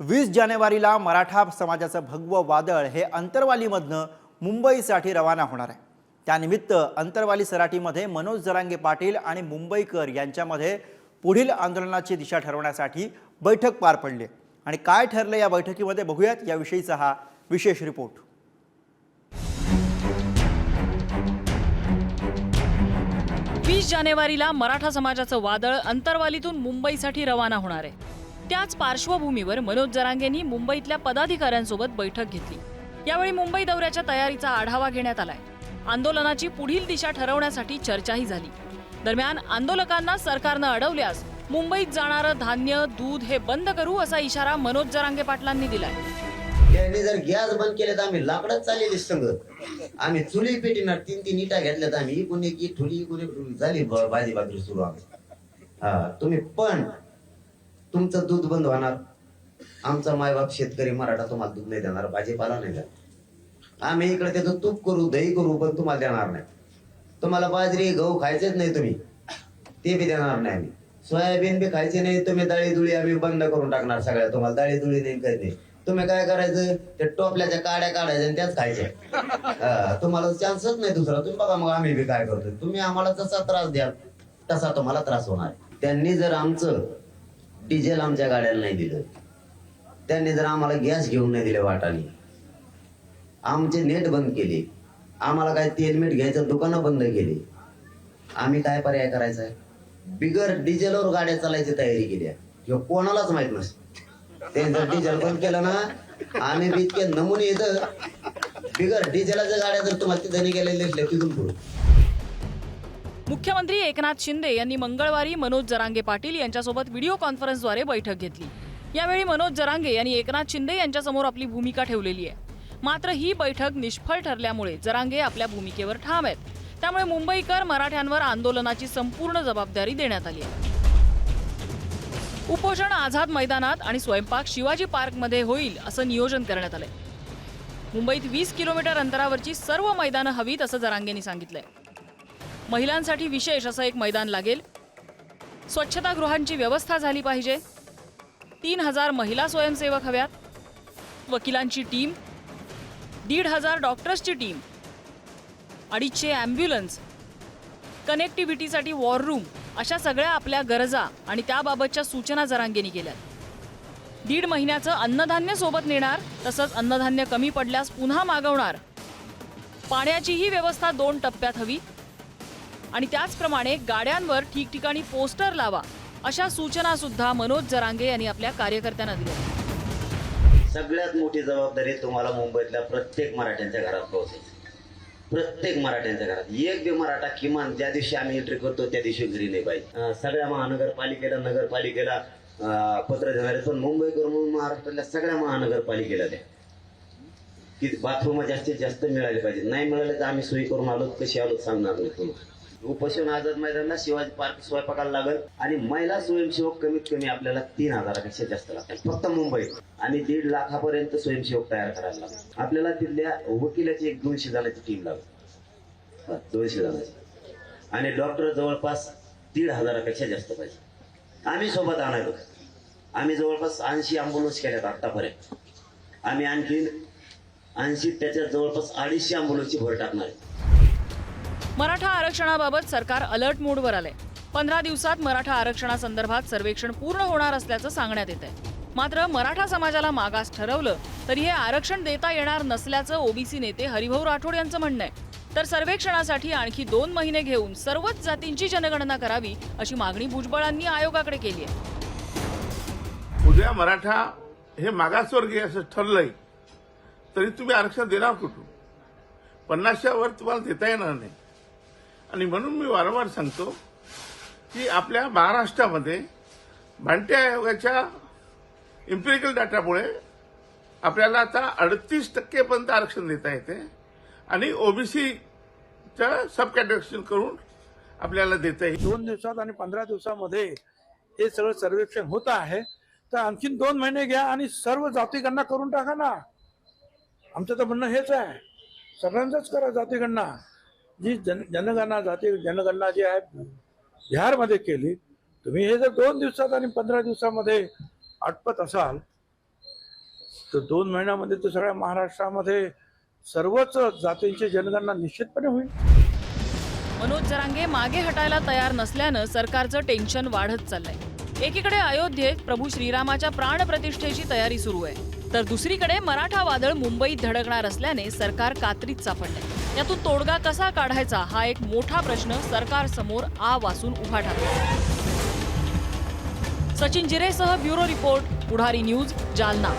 वीस जानेवारीला मराठा समाजाचं भगवं वादळ हे अंतरवालीमधनं मुंबईसाठी रवाना होणार आहे. त्यानिमित्त अंतरवाली सराटीमध्ये मनोज जरांगे पाटील आणि मुंबईकर यांच्यामध्ये पुढील आंदोलनाची दिशा ठरवण्यासाठी बैठक पार पडली. आणि काय ठरलं या बैठकीमध्ये बघूयात. याविषयीचा हा विशेष रिपोर्ट. वीस जानेवारीला मराठा समाजाचं वादळ अंतरवालीतून मुंबईसाठी रवाना होणार आहे. त्याच पार्श्वभूमीवर मनोज जरांगेंनी मुंबईतल्या पदाधिकाऱ्यांसोबत बैठक घेतली. यावेळी मुंबई दौऱ्याच्या तयारीचा आढावा घेण्यात आलाय. आंदोलनाची पुढील दिशा ठरवण्यासाठी चर्चाही झाली. दरम्यान आंदोलकांना सरकारनं अडवल्यास मुंबईत जाणारं धान्य दूध हे बंद करू असा इशारा मनोज जरांगे पाटलांनी दिलाय. त्यांनी जर गॅस बंद केले तर आम्ही लाकडच चाललेली संघ. आम्ही चुली पेटीणार तीन तीन इटा घेतल्यात आम्ही. इकून एक ठुली एक झाली भाजी भाकरी सुरू आम्ही. हा तुम्ही पण तुमचं दूध बंद होणार. आमचा मायबाप शेतकरी मराठा तुम्हाला दूध नाही देणार भाजीपाला नाही देणार. आम्ही इकडे त्याचं तूप करू दही करू पण तुम्हाला देणार नाही. तुम्हाला बाजरी गहू खायचेच नाही तुम्ही. ते बी देणार नाही आम्ही. सोयाबीन बी खायचे नाही तुम्ही डाळी दुळी आम्ही बंद करून टाकणार सगळ्या. तुम्हाला डाळी दुळी नाही काही नाही. तुम्ही काय करायचं? ते टोपल्याच्या काड्या काढायच्या आणि त्याच खायच्या. तुम्हाला चान्सच नाही दुसरा. तुम्ही बघा मग आम्ही बी काय करतो तुम्ही आम्हाला जसा त्रास द्याल तसा तुम्हाला त्रास होणार. त्यांनी जर आमचं डिझेल आमच्या गाड्याला नाही दिलं. त्यांनी जर आम्हाला गॅस घेऊन नाही दिले वाटाने. आमचे नेट बंद केले. आम्हाला काय तेल मीठ घ्यायचं दुकानं बंद केली. आम्ही काय पर्याय करायचा? आहे बिगर डिझेलवर गाड्या चालायची तयारी केली. आहे किंवा कोणालाच माहीत नस ते जर डिझेल बंद केलं ना आम्ही बी इतके नमुने येतं बिगर डिझेलाच्या गाड्या जर तुम्हाला तिथे गेलेले दिसल्या तिथून पुढे. मुख्यमंत्री एकनाथ शिंदे यांनी मंगळवारी मनोज जरांगे पाटील यांच्यासोबत व्हिडिओ कॉन्फरन्सद्वारे बैठक घेतली. यावेळी मनोज जरांगे यांनी एकनाथ शिंदे यांच्यासमोर आपली भूमिका ठेवलेली आहे. मात्र ही बैठक निष्फळ ठरल्यामुळे जरांगे आपल्या भूमिकेवर ठाम आहेत. त्यामुळे मुंबईकर मराठ्यांवर आंदोलनाची संपूर्ण जबाबदारी देण्यात आली आहे. उपोषण आझाद मैदानात आणि स्वयंपाक शिवाजी पार्कमध्ये होईल असं नियोजन करण्यात आलंय. मुंबईत वीस किलोमीटर अंतरावरची सर्व मैदानं हवीत असं जरांगेंनी सांगितलंय. महिलांसाठी विशेष असं एक मैदान लागेल. स्वच्छतागृहांची व्यवस्था झाली पाहिजे. तीन हजार महिला स्वयंसेवक हव्यात. वकिलांची टीम. दीड हजार डॉक्टर्सची टीम. अडीचशे ॲम्ब्युलन्स. कनेक्टिव्हिटीसाठी वॉर रूम अशा सगळ्या आपल्या गरजा आणि त्याबाबतच्या सूचना जरांगेनी केल्यात. दीड महिन्याचं अन्नधान्य सोबत नेणार तसंच अन्नधान्य कमी पडल्यास पुन्हा मागवणार. पाण्याचीही व्यवस्था दोन टप्प्यात हवी. आणि त्याचप्रमाणे गाड्यांवर ठिकठिकाणी पोस्टर लावा अशा सूचना सुद्धा मनोज जरांगे यांनी आपल्या कार्यकर्त्यांना दिल्या. सगळ्यात मोठी जबाबदारी तुम्हाला मुंबईतल्या प्रत्येक मराठ्यांच्या घरात पोहोचायची. प्रत्येक मराठ्यांच्या घरात. एक बी मराठा किमान ज्या दिवशी आम्ही एंट्री करतो त्या दिवशी घरी नाही पाहिजे सगळ्या महानगरपालिकेला नगरपालिकेला पत्र देणारे. पण मुंबईकर म्हणून महाराष्ट्रातल्या सगळ्या महानगरपालिकेला द्या. की बाथरूम जास्तीत जास्त मिळाले पाहिजे नाही मिळाले तर आम्ही सोयी करून आलो कशी आलो सांगणार नाही तुम्हाला. उपोषण आझाद मैदानला शिवाजी पार्क स्वयंपाकाला लागल आणि महिला स्वयंसेवक कमीत कमी आपल्याला तीन हजारापेक्षा जास्त लागतात. फक्त मुंबईत आणि दीड लाखापर्यंत स्वयंसेवक तयार करायला लागतात. आपल्याला तिथल्या वकिलाची एक दोनशे जणांची टीम लागते. दोनशे जणांची. आणि डॉक्टर जवळपास दीड हजारापेक्षा जास्त पाहिजे. आम्ही सोबत आणायलो आम्ही जवळपास ऐंशी अँब्युलन्स केल्यात आतापर्यंत. आम्ही आणखीन ऐंशी त्याच्यात जवळपास अडीचशे अँब्युलन्सची भर टाकणार आहे. मराठा आरक्षणाबाबत सरकार अलर्ट मोडवर आलंय. पंधरा दिवसात मराठा आरक्षणासंदर्भात सर्वेक्षण पूर्ण होणार असल्याचं सांगण्यात येत आहे मात्र मराठा समाजाला मागास ठरवलं तरी हे आरक्षण देता येणार नसल्याचं ओबीसी नेते हरिभाऊ राठोड यांचं म्हणणं आहे. तर सर्वेक्षणासाठी आणखी दोन महिने घेऊन सर्वच जातींची जनगणना करावी अशी मागणी भुजबळांनी आयोगाकडे केली आहे. उद्या मराठा हे मागासवर्गीय असं ठरलंय तरी तुम्ही आरक्षण देणार कुठून? पन्नासच्या वर तुम्हाला देता येणार नाही. आणि म्हणून मी वारंवार सांगतो की आपल्या महाराष्ट्रामध्ये भांडे आयोगाच्या इम्पिरिकल डाटामुळे आपल्याला आता अडतीस टक्केपर्यंत आरक्षण देता येते आणि ओबीसीचं सब कॅटेगरेशन करून आपल्याला देता येईल. दोन दिवसात आणि पंधरा दिवसामध्ये हे सगळं सर्वेक्षण होत आहे. तर आणखीन दोन महिने घ्या आणि सर्व जातीगणना करून टाका ना. आमचं तर म्हणणं हेच आहे. सगळ्यांचंच करा जातीगणना. जी जन जनगणना जाती जनगणना जी आहे बिहारमध्ये केली तुम्ही हे जर दोन दिवसात आणि पंधरा दिवसामध्ये आटपत असाल तर दोन महिन्यामध्ये तर सगळ्या महाराष्ट्रामध्ये सर्वच जातींची जनगणना निश्चितपणे होईल. मनोज जरांगे मागे हटायला तयार नसल्यानं सरकारचं टेन्शन वाढत चाललंय. एकीकडे अयोध्येत प्रभू श्रीरामाच्या प्राणप्रतिष्ठेची तयारी सुरू आहे तर दुसरीकडे मराठा वादळ मुंबईत धडकणार असल्याने सरकार कात्रीत सापडलंय यातून तोडगा कसा काढायचा हा एक मोठा प्रश्न सरकार समोर आ वासून उभा ठाकला Sachin जिरेसह bureau report Pudhari news Jalna.